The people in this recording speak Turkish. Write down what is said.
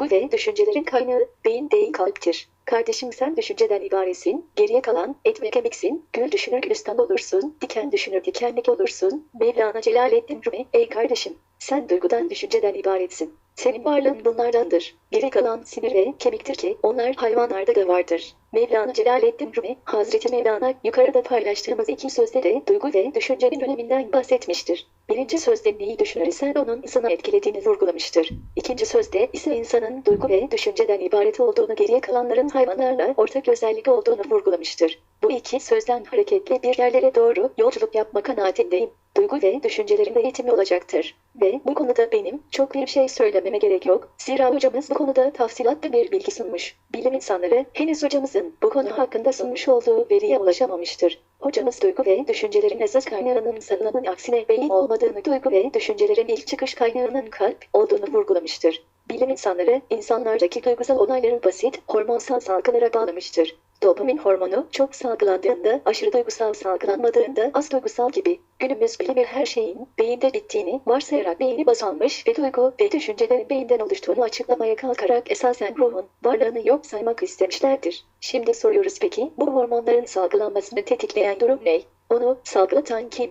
Duygu ve düşüncelerin kaynağı beyin değil kalptir. Kardeşim sen düşünceden ibaretsin, geriye kalan et ve kemiksin, gül düşünür gülistan olursun, diken düşünür dikenlik olursun. Mevlana Celaleddin Rumi, ey kardeşim, sen duygudan düşünceden ibaretsin. Senin varlığın bunlardandır. Geri kalan sinir ve kemiktir ki onlar hayvanlarda da vardır. Mevlana Celaleddin Rumi, Hazreti Mevlana yukarıda paylaştığımız iki sözde de duygu ve düşüncenin öneminden bahsetmiştir. Birinci sözde neyi düşünür ise onun insanı etkilediğini vurgulamıştır. İkinci sözde ise insanın duygu ve düşünceden ibaret olduğunu geriye kalanların hayvanlarla ortak özellik olduğunu vurgulamıştır. Bu iki sözden hareketle bir yerlere doğru yolculuk yapma kanaatindeyim. Duygu ve düşüncelerin eğitimi olacaktır. Ve bu konuda benim çok bir şey söylememe gerek yok. Zira hocamız bu konuda tafsilatlı bir bilgi sunmuş. Bilim insanları henüz hocamızın bu konu hakkında sunmuş olduğu veriye ulaşamamıştır. Hocamız duygu ve düşüncelerin esas kaynağının sanılanın aksine beyin olmadığını, duygu ve düşüncelerin ilk çıkış kaynağının kalp olduğunu vurgulamıştır. Bilim insanları insanlardaki duygusal olayları basit hormonsal salgılara bağlamıştır. Dopamin hormonu çok salgılandığında, aşırı duygusal salgılanmadığında az duygusal gibi. Günümüz bilimi her şeyin beyinde bittiğini varsayarak beyni baz almış ve duygu ve düşüncelerin beyinden oluştuğunu açıklamaya kalkarak esasen ruhun varlığını yok saymak istemişlerdir. Şimdi soruyoruz peki bu hormonların salgılanmasını tetikleyen durum ne? Onu salgılatan kim?